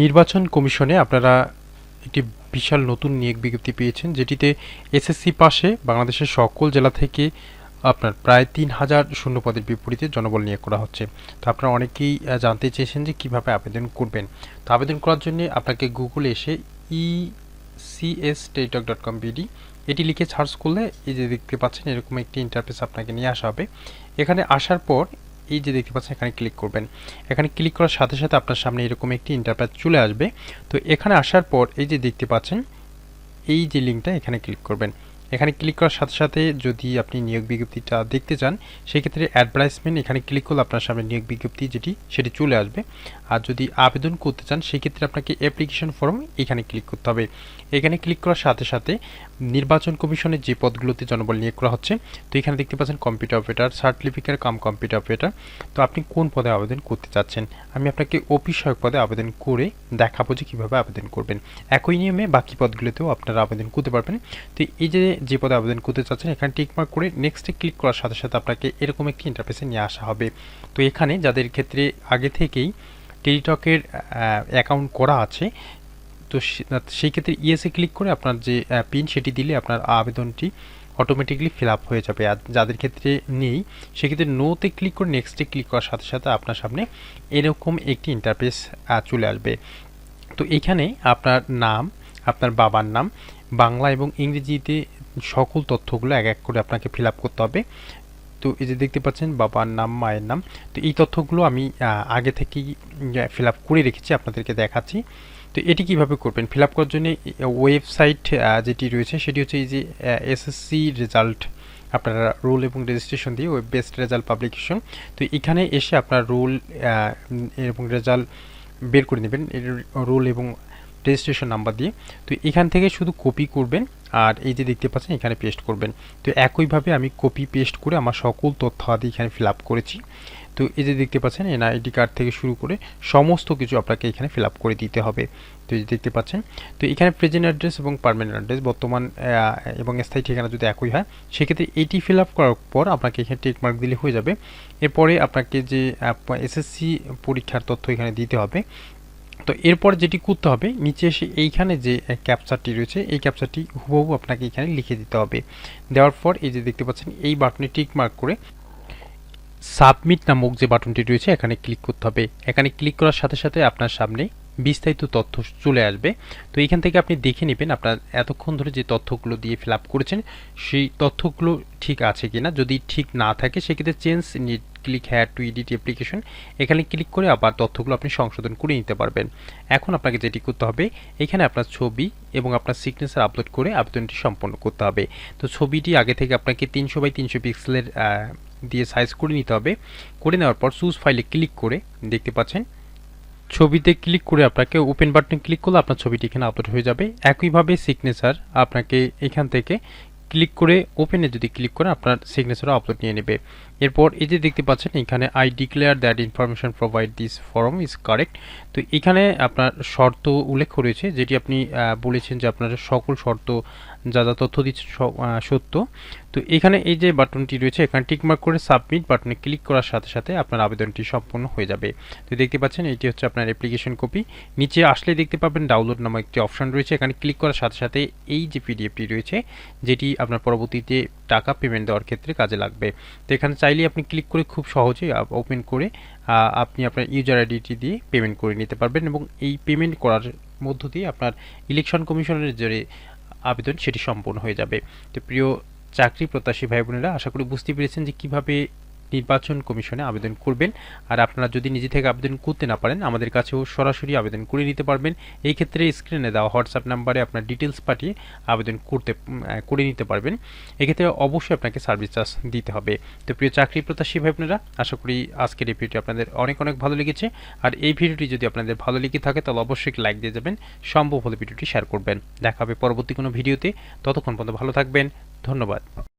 নির্বাচন কমিশনে আপনারা একটি বিশাল নতুন নিয়োগ বিজ্ঞপ্তি পেয়েছেন, যেটিতে এসএসসি পাশে বাংলাদেশের সকল জেলা থেকে আপনার প্রায় তিন হাজার শূন্য পদের বিপরীতে জনবল নিয়োগ করা হচ্ছে। তো আপনারা অনেকেই জানতে চেয়েছেন যে কীভাবে আবেদন করবেন। তো আবেদন করার জন্য আপনাকে গুগলে এসে E C CS Teletalk dot com BD এটি লিখে সার্চ করলে এই যে দেখতে পাচ্ছেন, এরকম একটি ইন্টারফেস আপনাকে নিয়ে আসা হবে। এখানে আসার পর এই যে দেখতে পাচ্ছেন, এখানে ক্লিক করবেন। এখানে ক্লিক করার সাথে সাথে আপনার সামনে এরকম একটি ইন্টারফেস চলে আসবে। তো এখানে আসার পর এই যে দেখতে পাচ্ছেন, এই যে লিঙ্কটা এখানে ক্লিক করবেন। এখানে ক্লিক করার সাথে সাথে যদি আপনি নিয়োগ বিজ্ঞপ্তিটা দেখতে চান, সেক্ষেত্রে অ্যাডভার্টাইজমেন্ট এখানে ক্লিক করলে আপনার সামনে নিয়োগ বিজ্ঞপ্তি যেটি, সেটি চলে আসবে। আর যদি আবেদন করতে চান, সেক্ষেত্রে আপনাকে অ্যাপ্লিকেশন ফর্ম এখানে ক্লিক করতে হবে। এখানে ক্লিক করার সাথে সাথে নির্বাচন কমিশনের যে পদগুলোতে জনবল নিয়োগ করা হচ্ছে, তো এখানে দেখতে পাচ্ছেন computer operator certificate cum computer operator তো আপনি কোন পদে আবেদন করতে চাচ্ছেন? আমি আপনাকে অফিস সহায়ক পদে আবেদন করে দেখাবো যে কীভাবে আবেদন করবেন। একই নিয়মে বাকি পদগুলোতেও আপনারা আবেদন করতে পারবেন। তো এই যে যে পদে আবেদন করতে চাচ্ছেন, এখানে টিকমার্ক করে নেক্সটে ক্লিক করার সাথে সাথে আপনাকে এরকম একটি ইন্টারফেসে নিয়ে আসা হবে। তো এখানে যাদের ক্ষেত্রে আগে থেকেই টেলিটকের অ্যাকাউন্ট করা আছে, তো সেই ক্ষেত্রে ইএসএ ক্লিক করে আপনার যে পিন সেটি দিলে আপনার আবেদনটি অটোমেটিকলি ফিল আপ হয়ে যাবে। আর যাদের ক্ষেত্রে নেই, সেক্ষেত্রে নোতে ক্লিক করে নেক্সটে ক্লিক করার সাথে সাথে আপনার সামনে এরকম একটি ইন্টারফেস চলে আসবে। তো এখানে আপনার নাম, আপনার বাবার নাম, বাংলা এবং ইংরেজিতে সকল তথ্যগুলো এক এক করে আপনাকে ফিল করতে হবে। তো এই যে দেখতে পাচ্ছেন, বাবার নাম, মায়ের নাম, তো এই তথ্যগুলো আমি আগে থেকেই ফিল করে রেখেছি, আপনাদেরকে দেখাচ্ছি। তো এটি কীভাবে করবেন? ফিল করার জন্য ওয়েবসাইট যেটি রয়েছে, সেটি হচ্ছে এই যে এসএসসি রেজাল্ট আপনারা রোল এবং রেজিস্ট্রেশন দিয়ে ওয়েব বেস্ট রেজাল্ট পাবলিকেশন তো এখানে এসে আপনার রোল এবং রেজাল্ট বের করে নেবেন। রোল এবং রেজিস্ট্রেশন নাম্বার দিয়ে। তো এখান থেকে শুধু কপি করবেন আর এই যে দেখতে পাচ্ছেন, এখানে পেস্ট করবেন। তো একইভাবে আমি কপি পেস্ট করে আমার সকল তথ্য আদি এখানে ফিল করেছি। তো এই যে দেখতে পাচ্ছেন এনআইডি কার্ড থেকে শুরু করে সমস্ত কিছু আপনাকে এখানে ফিল করে দিতে হবে। তো এই যে দেখতে পাচ্ছেন, তো এখানে প্রেজেন্ট অ্যাড্রেস এবং পারমানেন্ট অ্যাড্রেস বর্তমান এবং স্থায়ী ঠিকানা যদি একই হয়, সেক্ষেত্রে এইটি ফিল করার পর আপনাকে এখানে টেকমার্ক দিলে হয়ে যাবে। এরপরে আপনাকে যে এসএসসি পরীক্ষার তথ্য এখানে দিতে হবে। তো এরপর যেটি করতে হবে, নিচে এসে এইখানে যে ক্যাপচারটি রয়েছে, এই ক্যাপচারটি হুবহু আপনাকে এখানে লিখে দিতে হবে। দেওয়ার পর এই যে দেখতে পাচ্ছেন, এই বাটনে টিক মার্ক করে সাবমিট নামক যে বাটনটি রয়েছে, এখানে ক্লিক করতে হবে। এখানে ক্লিক করার সাথে সাথে আপনার সামনে বিস্তারিত তথ্য চলে আসবে। তো এখান থেকে আপনি দেখে নেবেন আপনার এতক্ষণ ধরে যে তথ্যগুলো দিয়ে ফিল করেছেন, সেই তথ্যগুলো ঠিক আছে কিনা। যদি ঠিক না থাকে, সেক্ষেত্রে change click had to edit application এখানে ক্লিক করে আবার তথ্যগুলো আপনি সংশোধন করে নিতে পারবেন। এখন আপনাকে যেটি করতে হবে, এখানে আপনার ছবি এবং আপনার সিগনেচার আপলোড করে আবেদনটি সম্পন্ন করতে হবে। তো ছবিটি আগে থেকে আপনাকে তিনশো বাই তিনশো পিক্সেলের দিয়ে সাইজ করে নিতে হবে। করে নেওয়ার পর চুজ ফাইলে ক্লিক করে দেখতে পাচ্ছেন। ছবিতে ক্লিক করে আপনাকে ওপেন বাটনে ক্লিক করলে আপনার ছবিটি এখানে আপলোড হয়ে যাবে। একইভাবে সিগনেচার আপনাকে এখান থেকে ক্লিক করে ওপেনে যদি ক্লিক করেন, আপনার সিগনেচারও আপলোড নিয়ে নেবে। এরপর এই যে দেখতে পাচ্ছেন, এখানে I declare that information provide this form is correct তো এখানে আপনার শর্ত উল্লেখ রয়েছে, যেটি আপনি বলেছেন যে আপনার সকল শর্ত, যা যা তথ্য দিচ্ছে সত্য। তো এখানে এই যে বাটনটি রয়েছে, এখানে টিকমার্ক করে সাবমিট বাটনে ক্লিক করার সাথে সাথে আপনার আবেদনটি সম্পূর্ণ হয়ে যাবে। তো দেখতে পাচ্ছেন, এটি হচ্ছে আপনার অ্যাপ্লিকেশন কপি নিচে আসলে দেখতে পাবেন ডাউনলোড নামক একটি অপশন রয়েছে। এখানে ক্লিক করার সাথে সাথে এই যে পিডিএফটি রয়েছে, যেটি আপনার পরবর্তীতে টাকা পেমেন্ট দেওয়ার ক্ষেত্রে কাজে লাগবে। তো এখানে চাইলে আপনি ক্লিক করে খুব সহজেই ওপেন করে আপনি আপনার ইউজার আইডিটি দিয়ে পেমেন্ট করে নিতে পারবেন এবং এই পেমেন্ট করার মধ্য দিয়ে আপনার ইলেকশন কমিশনের যে আবেদন সেটি সম্পূর্ণ হয়ে যাবে। তো প্রিয় চাকরি প্রত্যাশী ভাই বোনেরা আশা করি বুঝতে পেরেছেন যে কীভাবে নির্বাচন কমিশনে আবেদন করবেন। আর আপনারা যদি নিজে থেকে আবেদন করতে না পারেন, আমাদের কাছেও সরাসরি আবেদন করে নিতে পারবেন। এই ক্ষেত্রে স্ক্রিনে দেওয়া হোয়াটসঅ্যাপ নাম্বারে আপনার ডিটেলস পাঠিয়ে আবেদন করতে করে নিতে পারবেন। এক্ষেত্রে অবশ্যই আপনাকে সার্ভিস চার্জ দিতে হবে। তো প্রিয় চাকরি প্রত্যাশী ভাই আপনারা আশা করি আজকের এই ভিডিওটি আপনাদের অনেক অনেক ভালো লেগেছে। আর এই ভিডিওটি যদি আপনাদের ভালো লেগে থাকে, তাহলে অবশ্যই লাইক দিয়ে যাবেন। সম্ভব হলে ভিডিওটি শেয়ার করবেন। দেখা হবে পরবর্তী কোনো ভিডিওতে। ততক্ষণ পর্যন্ত ভালো থাকবেন। ধন্যবাদ।